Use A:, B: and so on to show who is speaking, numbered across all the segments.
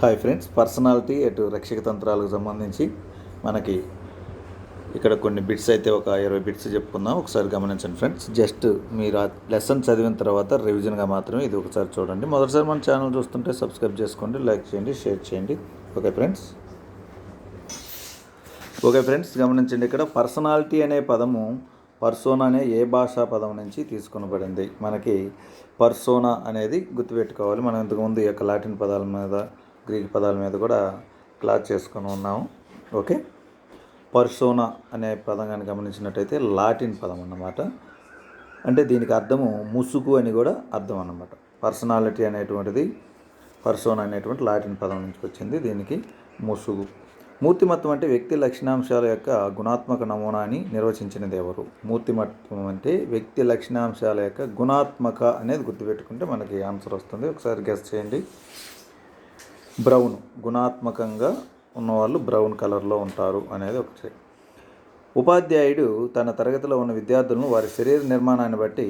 A: Hi friends personality అటు రక్షక తంత్రాలకు సంబంధించి మనకి ఇక్కడ కొన్ని బిట్స్ అయితే ఒక ఇరవై బిట్స్ చెప్పుకుందాం. ఒకసారి గమనించండి ఫ్రెండ్స్ జస్ట్ మీరు లెసన్ చదివిన తర్వాత రివిజన్గా మాత్రమే ఇది ఒకసారి చూడండి. మొదటిసారి మన ఛానల్ చూస్తుంటే సబ్స్క్రైబ్ చేసుకోండి లైక్ చేయండి షేర్ చేయండి. ఓకే ఫ్రెండ్స్ ఓకే ఫ్రెండ్స్ గమనించండి ఇక్కడ పర్సనాలిటీ అనే పదము పర్సోనా అనే ఏ భాషా పదం నుంచి తీసుకునబడింది. మనకి పర్సోనా అనేది గుర్తుపెట్టుకోవాలి. మనం ఇంతకుముందు ఈ యొక్క లాటిన్ పదాల మీద గ్రీక్ పదాల మీద కూడా క్లాస్ చేసుకొని ఉన్నాము. ఓకే? పర్సోనా అనే పదం కానీ గమనించినట్టయితే లాటిన్ పదం అన్నమాట. అంటే దీనికి అర్థము ముసుగు అని కూడా అర్థం అన్నమాట. పర్సనాలిటీ అనేటువంటిది పర్సోనా అనేటువంటి లాటిన్ పదం నుంచి వచ్చింది దీనికి ముసుగు. మూర్తిమత్వం అంటే వ్యక్తి లక్షణాంశాల యొక్క గుణాత్మక నమూనా అని నిర్వచించినది ఎవరు? మూర్తిమత్వం అంటే వ్యక్తి లక్షణాంశాల యొక్క గుణాత్మక అనేది గుర్తుపెట్టుకుంటే మనకి ఆన్సర్ వస్తుంది. ఒకసారి గెస్ చేయండి. బ్రౌన్ గుణాత్మకంగా ఉన్నవాళ్ళు బ్రౌన్ కలర్లో ఉంటారు అనేది ఒకటి ఉపాధ్యాయుడు తన తరగతిలో ఉన్న విద్యార్థులను వారి శరీర నిర్మాణాన్ని బట్టి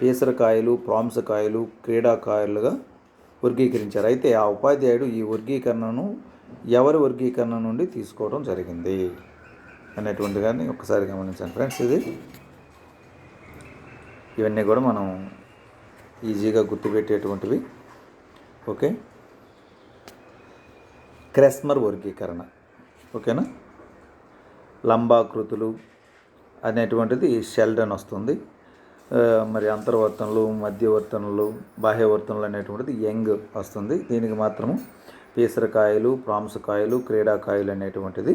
A: పేసరకాయలు ప్రాంసకాయలు క్రీడాకాయలుగా వర్గీకరించారు. అయితే ఆ ఉపాధ్యాయుడు ఈ వర్గీకరణను ఎవరి వర్గీకరణ నుండి తీసుకోవడం జరిగింది అనేటువంటి కానీ ఒకసారి గమనించాను ఫ్రెండ్స్ ఇది. ఇవన్నీ కూడా మనం ఈజీగా గుర్తుపెట్టేటువంటివి. ఓకే? క్రెస్మర్ వర్గీకరణ. ఓకేనా? లంబాకృతులు అనేటువంటిది షెల్డన్ వస్తుంది. మరి అంతర్వర్తనలు మధ్యవర్తనలు బాహ్యవర్తనలు అనేటువంటిది యంగ్ వస్తుంది. దీనికి మాత్రము పీసరకాయలు ప్రాంసకాయలు క్రీడాకాయలు అనేటువంటిది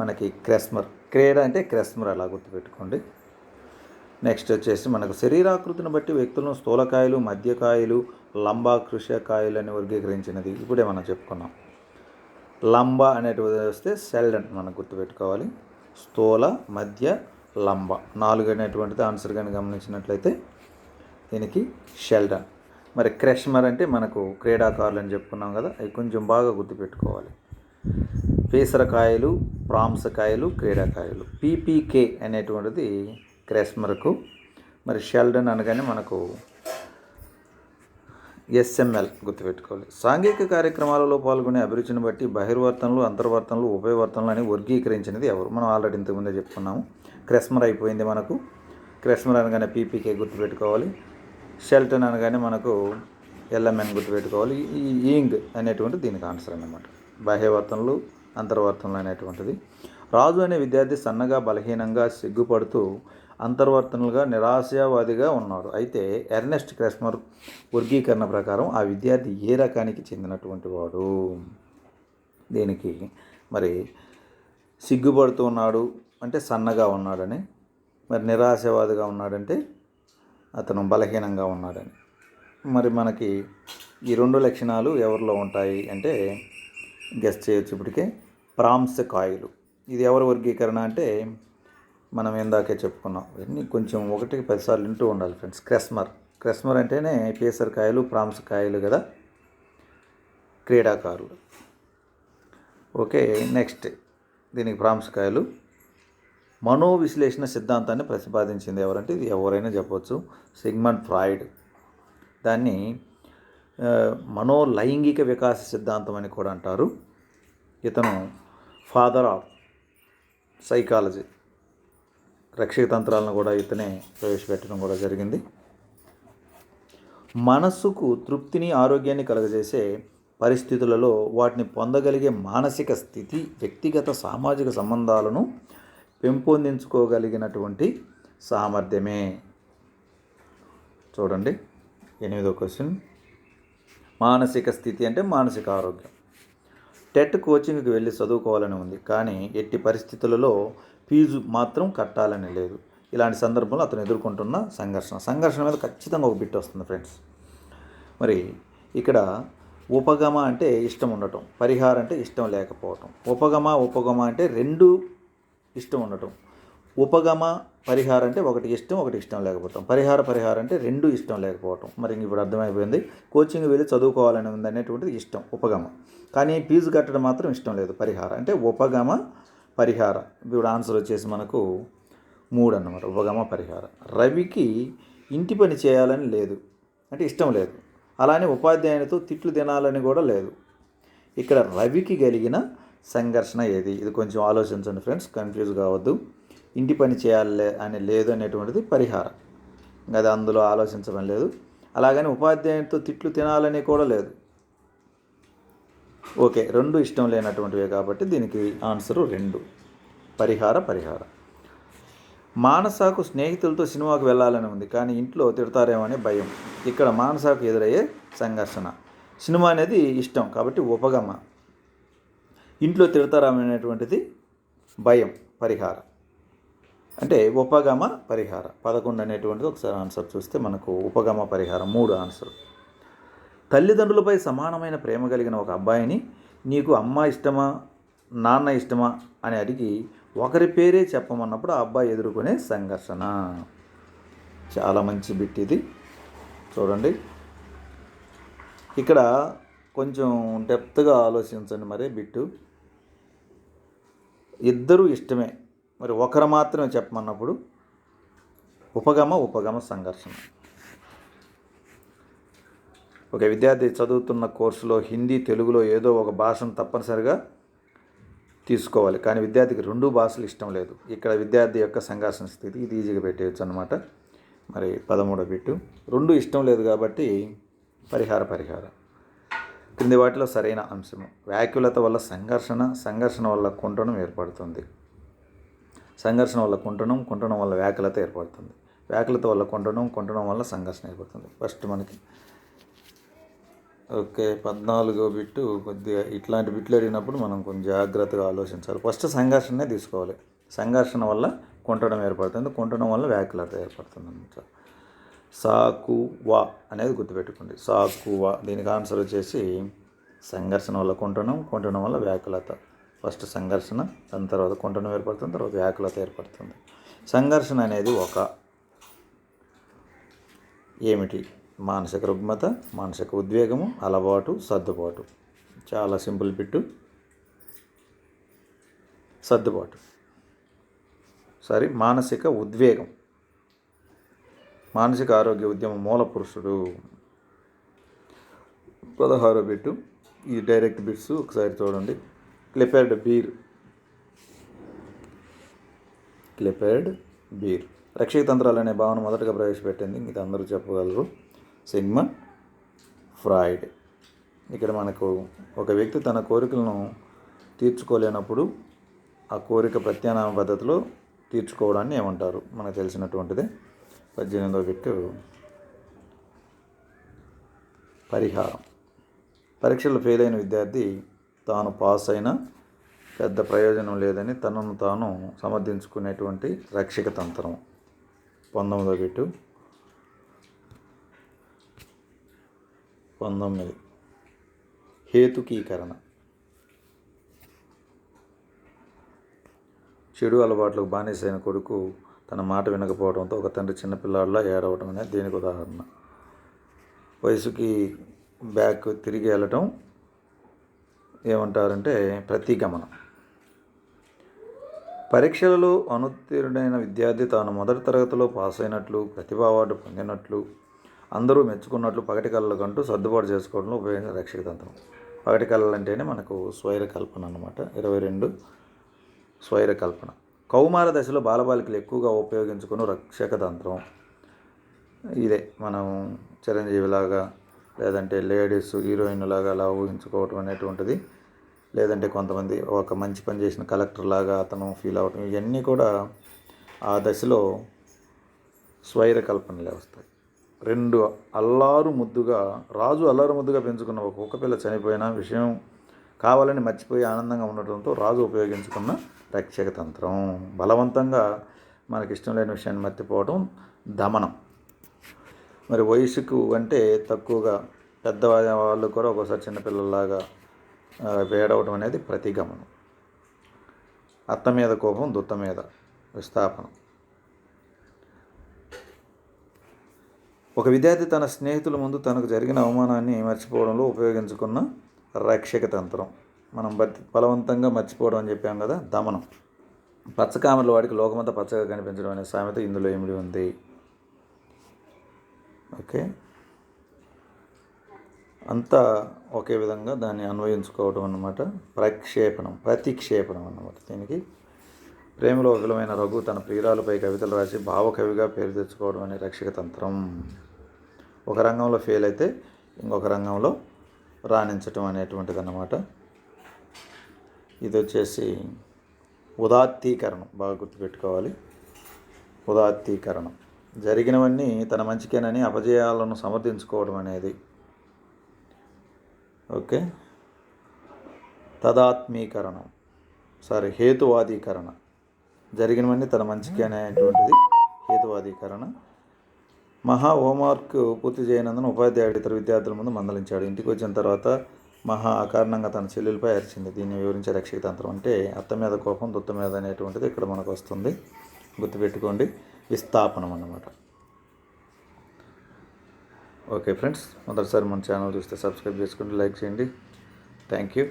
A: మనకి క్రెస్మర్. క్రీడ అంటే క్రెస్మర్ అలా గుర్తుపెట్టుకోండి. నెక్స్ట్ వచ్చేసి మనకు శరీరాకృతిని బట్టి వ్యక్తులను స్థూలకాయలు మధ్యకాయలు లంబాకృషకాయలు అని వర్గీకరించినది. ఇప్పుడే మనం చెప్పుకున్నాం. లంబ అనేటిది వస్తే సెల్డన్ మనం గుర్తుపెట్టుకోవాలి. స్థూల మధ్య లంబ. నాలుగు అనేటువంటిది ఆన్సర్ కానీ గమనించినట్లయితే దీనికి షెల్డన్ మరి క్రెష్మర్ అంటే మనకు క్రీడాకారులు అని చెప్పుకున్నాం కదా అవి కొంచెం బాగా గుర్తుపెట్టుకోవాలి. పేసరకాయలు ప్రాంసకాయలు క్రీడాకాయలు. పీపీకే అనేటువంటిది క్రెస్మర్కు మరి షెల్డన్ అనగానే మనకు ఎస్ఎంఎల్ గుర్తుపెట్టుకోవాలి. సాంఘిక కార్యక్రమాలలో పాల్గొనే అభిరుచిని బట్టి బహిర్వర్తనలు అంతర్వర్తనలు ఉపయవర్తనలు అని వర్గీకరించినది ఎవరు? మనం ఆల్రెడీ ఇంతకుముందే చెప్పుకున్నాము. క్రెస్మర్ అయిపోయింది మనకు. క్రెస్మర్ అనగానే పీపీకే గుర్తుపెట్టుకోవాలి. షెల్టన్ అనగానే మనకు ఎల్ఎంఎన్ గుర్తుపెట్టుకోవాలి. ఈ ఈంగ్ అనేటువంటి దీనికి ఆన్సర్ అన్నమాట. బాహ్యవర్తనలు అంతర్వర్తనలు అనేటువంటిది. రాజు అనే విద్యార్థి సన్నగా బలహీనంగా సిగ్గుపడుతూ అంతర్వర్తనలుగా నిరాశావాదిగా ఉన్నాడు అయితే ఎర్నెస్ట్ క్రెస్మర్ వర్గీకరణ ప్రకారం ఆ విద్యార్థి ఏ రకానికి చెందినటువంటి వాడు? దీనికి మరి సిగ్గుపడుతూ ఉన్నాడు అంటే సన్నగా ఉన్నాడని మరి నిరాశవాదిగా ఉన్నాడంటే అతను బలహీనంగా ఉన్నాడని. మరి మనకి ఈ రెండు లక్షణాలు ఎవరిలో ఉంటాయి అంటే గెస్ట్ చేయొచ్చు ఇప్పటికే ప్రాంస కాయలు ఇది ఎవరి వర్గీకరణ అంటే మనం ఇందాకే చెప్పుకున్నాం. ఇవన్నీ కొంచెం ఒకటికి పదిసార్లు వింటూ ఉండాలి ఫ్రెండ్స్. క్రెస్మర్. క్రెస్మర్ అంటేనే పేసరకాయలు ప్రామ్స్ కాయలు కదా? క్రీడాకారులు. Okay next. దీనికి ప్రాంసకాయలు మనోవిశ్లేషణ సిద్ధాంతాన్ని ప్రతిపాదించింది ఎవరంటే ఇది ఎవరైనా చెప్పవచ్చు సిగ్మండ్ ఫ్రాయిడ్. దాన్ని మనోలైంగిక వికాస సిద్ధాంతం అని కూడా అంటారు. ఇతను ఫాదర్ ఆఫ్ సైకాలజీ. రక్షక తంత్రాలను కూడా ఇతనే ప్రవేశపెట్టడం కూడా జరిగింది. మనస్సుకు తృప్తిని ఆరోగ్యాన్ని కలగజేసే పరిస్థితులలో వాటిని పొందగలిగే మానసిక స్థితి వ్యక్తిగత సామాజిక సంబంధాలను పెంపొందించుకోగలిగినటువంటి సామర్థ్యమే. చూడండి ఎనిమిదో క్వశ్చన్. మానసిక స్థితి అంటే మానసిక ఆరోగ్యం. టెట్ కోచింగ్కి వెళ్ళి చదువుకోవాలని ఉంది కానీ ఎట్టి పరిస్థితులలో ఫీజు మాత్రం కట్టాలని లేదు. ఇలాంటి సందర్భంలో అతను ఎదుర్కొంటున్న సంఘర్షణ. సంఘర్షణ మీద ఖచ్చితంగా ఒక బిట్ వస్తుంది ఫ్రెండ్స్. మరి ఇక్కడ ఉపగమ అంటే ఇష్టం ఉండటం పరిహారం అంటే ఇష్టం లేకపోవటం. ఉపగమ ఉపగమ అంటే రెండు ఇష్టం ఉండటం. ఉపగమ పరిహారం అంటే ఒకటి ఇష్టం ఒకటి ఇష్టం లేకపోవటం. పరిహార పరిహారం అంటే రెండు ఇష్టం లేకపోవటం. మరి ఇప్పుడు అర్థమైపోయింది. కోచింగ్ వెళ్ళి చదువుకోవాలని ఉంది అనేటువంటిది ఇష్టం ఉపగమ. కానీ ఫీజు కట్టడం మాత్రం ఇష్టం లేదు పరిహారం. అంటే ఉపగమ పరిహార. ఇప్పుడు ఆన్సర్ వచ్చేసి మనకు మూడు అన్నమాట ఉపగమ పరిహార. రవికి ఇంటి పని చేయాలని లేదు. అంటే ఇష్టం లేదు. అలానే ఉపాధ్యాయునితో తిట్లు తినాలని కూడా లేదు. ఇక్కడ రవికి కలిగిన సంఘర్షణ ఏది? ఇది కొంచెం ఆలోచించండి ఫ్రెండ్స్ కన్ఫ్యూజ్ కావద్దు. ఇంటి పని చేయాలి అని లేదు అనేటువంటిది పరిహారం. అది అందులో ఆలోచించడం లేదు. అలాగని ఉపాధ్యాయునితో తిట్లు తినాలని కూడా లేదు. ఓకే రెండు ఇష్టం లేనటువంటివే కాబట్టి దీనికి ఆన్సరు రెండు. పరిహార పరిహారం. మానసాకు స్నేహితులతో సినిమాకు వెళ్ళాలని ఉంది కానీ ఇంట్లో తిడతారేమో అనే భయం. ఇక్కడ మానసాకు ఎదురయ్యే సంఘర్షణ. సినిమా అనేది ఇష్టం కాబట్టి ఉపగమ. ఇంట్లో తిడతారనేటువంటిది భయం పరిహారం. అంటే ఉపగమ పరిహార. పదకొండు అనేటువంటిది ఒకసారి ఆన్సర్ చూస్తే మనకు ఉపగమ పరిహారం మూడు ఆన్సర్. తల్లిదండ్రులపై సమానమైన ప్రేమ కలిగిన ఒక అబ్బాయిని నీకు అమ్మ ఇష్టమా నాన్న ఇష్టమా అని అడిగి ఒకరి పేరే చెప్పమన్నప్పుడు ఆ అబ్బాయి ఎదుర్కొనే సంఘర్షణ. చాలా మంచి బిట్ ఇది. చూడండి. ఇక్కడ కొంచెం డెప్త్గా ఆలోచించండి మరి బిట్టు. ఇద్దరు ఇష్టమే. మరి ఒకరు మాత్రమే చెప్పమన్నప్పుడు ఉపగమ ఉపగమ సంఘర్షణ. ఒక విద్యార్థి చదువుతున్న కోర్సులో హిందీ తెలుగులో ఏదో ఒక భాషను తప్పనిసరిగా తీసుకోవాలి. కానీ విద్యార్థికి రెండు భాషలు ఇష్టం లేదు. ఇక్కడ విద్యార్థి యొక్క సంఘర్షణ స్థితి ఇది ఈజీగా పెట్టేయచ్చు అనమాట మరి పదమూడో బిట్టు. రెండు ఇష్టం లేదు కాబట్టి పరిహార పరిహారం. కింది వాటిలో సరైన అంశము. వ్యాకులత వల్ల సంఘర్షణ సంఘర్షణ వల్ల కుంటనం ఏర్పడుతుంది. సంఘర్షణ వల్ల కుంటనం కుంటనం వల్ల వ్యాకులత ఏర్పడుతుంది. వ్యాకులత వల్ల కుంటనం కుంటనం వల్ల సంఘర్షణ ఏర్పడుతుంది. ఫస్ట్ మనకి ఓకే పద్నాలుగో బిట్టు కొద్దిగా ఇట్లాంటి బిట్లు అడిగినప్పుడు మనం కొంచెం జాగ్రత్తగా ఆలోచించాలి. ఫస్ట్ సంఘర్షణనే తీసుకోవాలి. సంఘర్షణ వల్ల కొంటడం ఏర్పడుతుంది. కొంటడం వల్ల వ్యాకులత ఏర్పడుతుంది అనమాట సాకు వా అనేది గుర్తుపెట్టుకోండి. సాకు వా దీనికి ఆన్సర్ వచ్చేసి సంఘర్షణ వల్ల కొంటడం కొంటడం వల్ల వ్యాకులత ఫస్ట్ సంఘర్షణ దాని తర్వాత కొంటడం ఏర్పడుతుంది తర్వాత వ్యాకులత ఏర్పడుతుంది. సంఘర్షణ అనేది ఒక ఏమిటి? మానసిక రుగ్మత మానసిక ఉద్వేగము అలవాటు సర్దుబాటు. చాలా సింపుల్ బిట్టు. సర్దుబాటు. సారీ మానసిక ఉద్వేగం. మానసిక ఆరోగ్య ఉద్యమం మూల పురుషుడు. పదహారో బిట్టు. ఈ డైరెక్ట్ బిట్స్ ఒకసారి చూడండి. క్లిపెర్డ్ బీర్. క్లిపెర్డ్ బీర్. రక్షక తంత్రాలు అనే భావన మొదటగా ప్రవేశపెట్టింది. ఇది అందరూ చెప్పగలరు. సిగ్మన్ ఫ్రాయిడ్ ఇక్కడ మనకు ఒక వ్యక్తి తన కోరికలను తీర్చుకోలేనప్పుడు ఆ కోరిక ప్రత్యామ్నాయ పద్ధతిలో తీర్చుకోవడాన్ని ఏమంటారు? మనకు తెలిసినటువంటిదే పద్దెనిమిదవ బిట్టు పరిహారం. పరీక్షలు ఫెయిల్ అయిన విద్యార్థి తాను పాస్ అయినా పెద్ద ప్రయోజనం లేదని తనను తాను సమర్థించుకునేటువంటి రక్షక తంత్రం. పంతొమ్మిదో బిట్టు పంతొమ్మిది. హేతుకీకరణ. చెడు అలవాట్లకు బానిసైన కొడుకు తన మాట వినకపోవడంతో ఒక తండ్రి చిన్నపిల్లాడిలా ఏడవటం అనేది దీనికి ఉదాహరణ. వయసుకి బ్యాక్ తిరిగి వెళ్ళటం ఏమంటారంటే ప్రతిగమనం. పరీక్షలలో అనుత్తీర్ణుడైన విద్యార్థి తాను మొదటి తరగతిలో పాస్ అయినట్లు ప్రతిభా అవార్డు పొందినట్లు అందరూ మెచ్చుకున్నట్లు పగటి కళలు కంటూ సర్దుబాటు చేసుకోవడంలో ఉపయోగించిన రక్షక తంత్రం. పగటి కళలు అంటేనే మనకు స్వైర కల్పన అనమాట ఇరవై రెండు స్వైర కల్పన. కౌమార దశలో బాలబాలికలు ఎక్కువగా ఉపయోగించుకున్న రక్షక తంత్రం ఇదే. మనం చిరంజీవిలాగా లేదంటే లేడీస్ హీరోయిన్ లాగా అలా ఊహించుకోవటం అనేటువంటిది లేదంటే కొంతమంది ఒక మంచి పని చేసిన కలెక్టర్ లాగా అతను ఫీల్ అవ్వటం ఇవన్నీ కూడా ఆ దశలో స్వైర కల్పనలే వస్తాయి. రెండు అల్లారు ముద్దుగా రాజు అల్లారు ముద్దుగా పెంచుకున్న ఒక కుక్క పిల్ల చనిపోయిన విషయం కావాలని మర్చిపోయి ఆనందంగా ఉండటంతో రాజు ఉపయోగించుకున్న రక్షక తంత్రం. బలవంతంగా మనకి ఇష్టం లేని విషయాన్ని మర్చిపోవడం దమనం. మరి వయసుకు అంటే తక్కువగా పెద్ద వాళ్ళు కూడా ఒక్కోసారి చిన్నపిల్లలాగా వేడవడం అనేది ప్రతిగమనం. అత్త మీద కోపం దుత్త మీద విస్థాపనం. ఒక విద్యార్థి తన స్నేహితుల ముందు తనకు జరిగిన అవమానాన్ని మర్చిపోవడంలో ఉపయోగించుకున్న రక్షక తంత్రం. మనం బతి బలవంతంగా మర్చిపోవడం అని చెప్పాం కదా దమనం. పచ్చకామర్ల వాడికి లోకమంతా పచ్చగా కనిపించడం అనే సామెత ఇందులో ఏమిటి ఉంది? ఓకే. అంతా ఒకే విధంగా దాన్ని అన్వయించుకోవడం అన్నమాట. ప్రక్షేపణం ప్రతిక్షేపణం అన్నమాట దీనికి. ప్రేమలో విలువైన రఘు తన ప్రియురాలపై కవితలు రాసి భావకవిగా పేరు తెచ్చుకోవడం అనే రక్షక తంత్రం. ఒక రంగంలో ఫెయిల్ అయితే ఇంకొక రంగంలో రాణించటం అనేటువంటిది అన్నమాట ఇది వచ్చేసి ఉదాత్తీకరణం. బాగా గుర్తుపెట్టుకోవాలి. ఉదాత్తీకరణం. జరిగినవన్నీ తన మంచికేనని అపజయాలను సమర్థించుకోవడం అనేది. ఓకే? తదాత్మీకరణం. సారీ హేతువాదీకరణ. జరిగినవన్నీ తన మంచికి అనేటువంటిది హేతువాదీకరణ. మహా హోంవర్క్ పూర్తి చేయనందున ఉపాధ్యాయుడు ఇతర విద్యార్థుల ముందు మందలించాడు. ఇంటికి వచ్చిన తర్వాత మహా అకారణంగా తన చెల్లెలపై అరిచింది. దీన్ని వివరించే రక్షక తంత్రం అంటే అత్త మీద కోపం దుత్త మీద అనేటువంటిది ఇక్కడ మనకు వస్తుంది. గుర్తుపెట్టుకోండి. విస్థాపనం అన్నమాట. ఓకే ఫ్రెండ్స్ మొదటిసారి మన ఛానల్ చూస్తే సబ్స్క్రైబ్ చేసుకోండి లైక్ చేయండి. Thank you.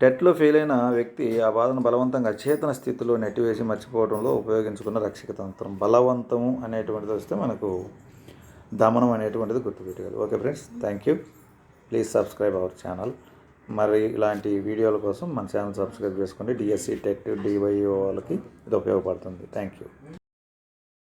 A: టెట్లో ఫెయిల్ అయిన వ్యక్తి ఆ బాధను బలవంతంగా అచేతన స్థితిలో నెట్టివేసి మర్చిపోవడంలో ఉపయోగించుకున్న రక్షక తంత్రం. బలవంతము అనేటువంటిది వస్తే మనకు దమనం అనేటువంటిది గుర్తుపెట్టుకోవాలి. Okay friends thank you. Please subscribe our channel. మరి ఇలాంటి వీడియోల కోసం మన ఛానల్ సబ్స్క్రైబ్ చేసుకోండి. డిఎస్సి టెట్ డివైఓ వాళ్ళకి ఇది ఉపయోగపడుతుంది. Thank you.